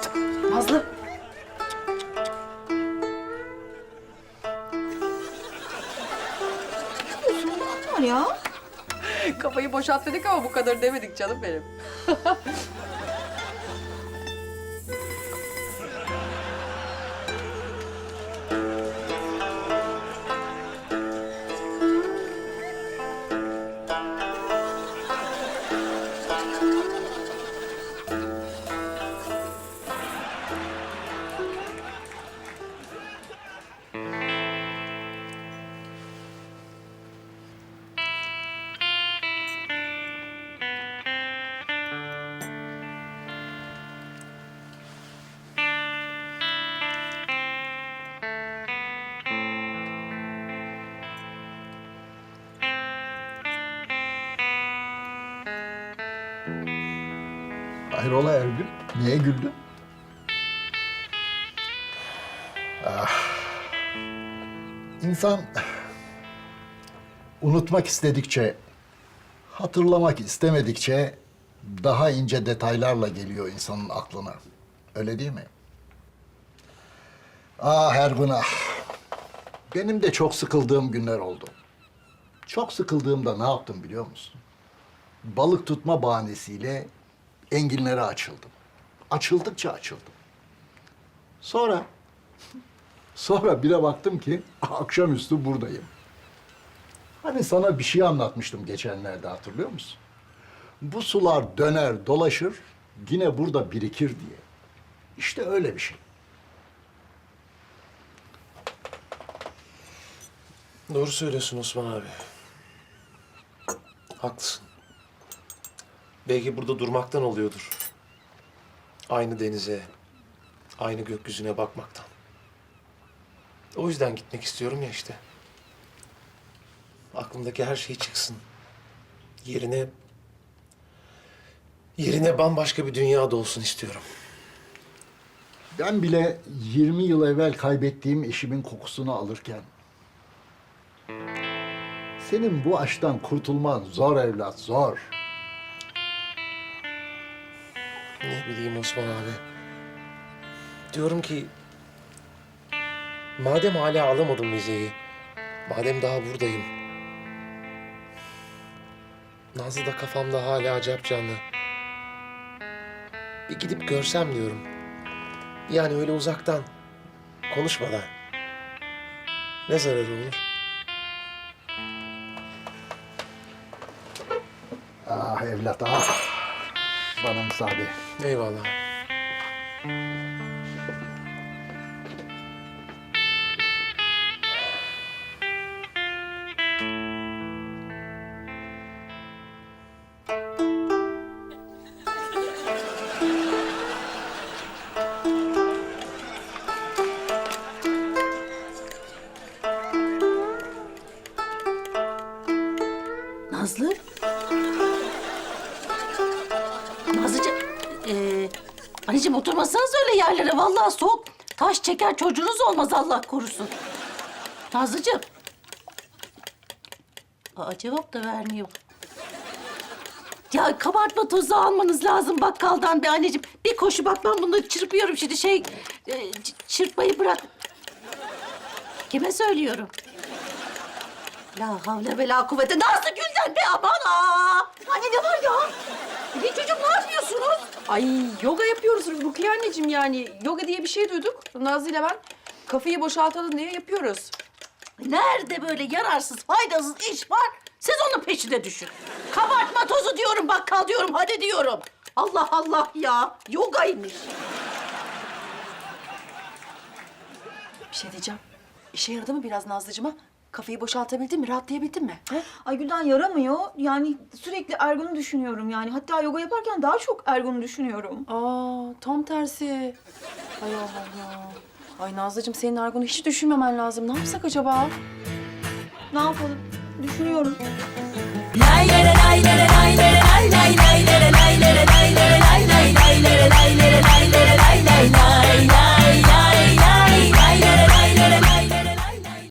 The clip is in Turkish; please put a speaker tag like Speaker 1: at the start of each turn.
Speaker 1: artık. Nazlı. Ne var ya?
Speaker 2: Kafayı boşalt dedik ama bu kadar demedik canım benim.
Speaker 3: Hayrola Ergün? Niye güldün? Ah. İnsan unutmak istedikçe, hatırlamak istemedikçe daha ince detaylarla geliyor insanın aklına. Öyle değil mi? Ah Ergun ah. Benim de çok sıkıldığım günler oldu. Çok sıkıldığımda ne yaptım biliyor musun? Balık tutma bahanesiyle enginlere açıldım. Açıldıkça açıldım. Sonra, sonra bir de baktım ki akşamüstü buradayım. Hani sana bir şey anlatmıştım geçenlerde hatırlıyor musun? Bu sular döner dolaşır yine burada birikir diye. İşte öyle bir şey.
Speaker 4: Doğru söylüyorsun Osman abi. Haklısın. Belki burada durmaktan oluyordur. Aynı denize, aynı gökyüzüne bakmaktan. O yüzden gitmek istiyorum ya işte. Aklımdaki her şey çıksın. Yerine... Yerine bambaşka bir dünya olsun istiyorum.
Speaker 3: Ben bile 20 yıl evvel kaybettiğim eşimin kokusunu alırken... Senin bu aşktan kurtulman zor evlat, zor.
Speaker 4: Ne Osman abi. Diyorum ki... Madem hala alamadım vizeyi, madem daha buradayım... Nazlı da kafamda hala acayip canlı. Bir gidip görsem diyorum. Yani öyle uzaktan, konuşmadan. Ne zararı olur?
Speaker 3: Ah evlat ah. Bana müsaade.
Speaker 4: Eyvallah.
Speaker 5: Nazlı? Nazlıcığım, ee, anneciğim oturmasanız öyle yerlere. Vallahi soğuk. Taş çeker çocuğunuz olmaz Allah korusun. Nazlıcığım. Aa, cevap da vermiyor. Ya kabartma tozu almanız lazım bakkaldan bir anneciğim. Bir koşu bak ben bunu çırpıyorum şimdi şey... e, çırpmayı bırak. Kime söylüyorum? La havle ve la kuvvete. Nazlı Gülden be aman aa! Anne ne var ya? Ne çocuğum ne yapıyorsunuz?
Speaker 2: Ay yoga yapıyoruz Rukiye anneciğim yani. Yoga diye bir şey duyduk. Nazlı ile ben kafayı boşaltalım diye yapıyoruz.
Speaker 5: Nerede böyle yararsız, faydasız iş var? Siz onun peşine düşün. Kabartma tozu diyorum, bakkal diyorum, hadi diyorum. Allah Allah ya, yogaymış.
Speaker 2: Bir şey diyeceğim. İşe yaradı mı biraz Nazlıcığıma? Kafayı boşaltabildin mi? Rahatlayabildin mi? He?
Speaker 1: Ay Gülden yaramıyor. Yani sürekli Ergun'u düşünüyorum yani. Hatta yoga yaparken daha çok Ergun'u düşünüyorum.
Speaker 2: Aa tam tersi. Ay Allah Allah. Ay Nazlıcığım senin Argun'u hiç düşünmemen lazım. Ne yapsak acaba?
Speaker 1: Ne yapalım? Düşünüyorum.
Speaker 6: Lay lay lay lay lay lay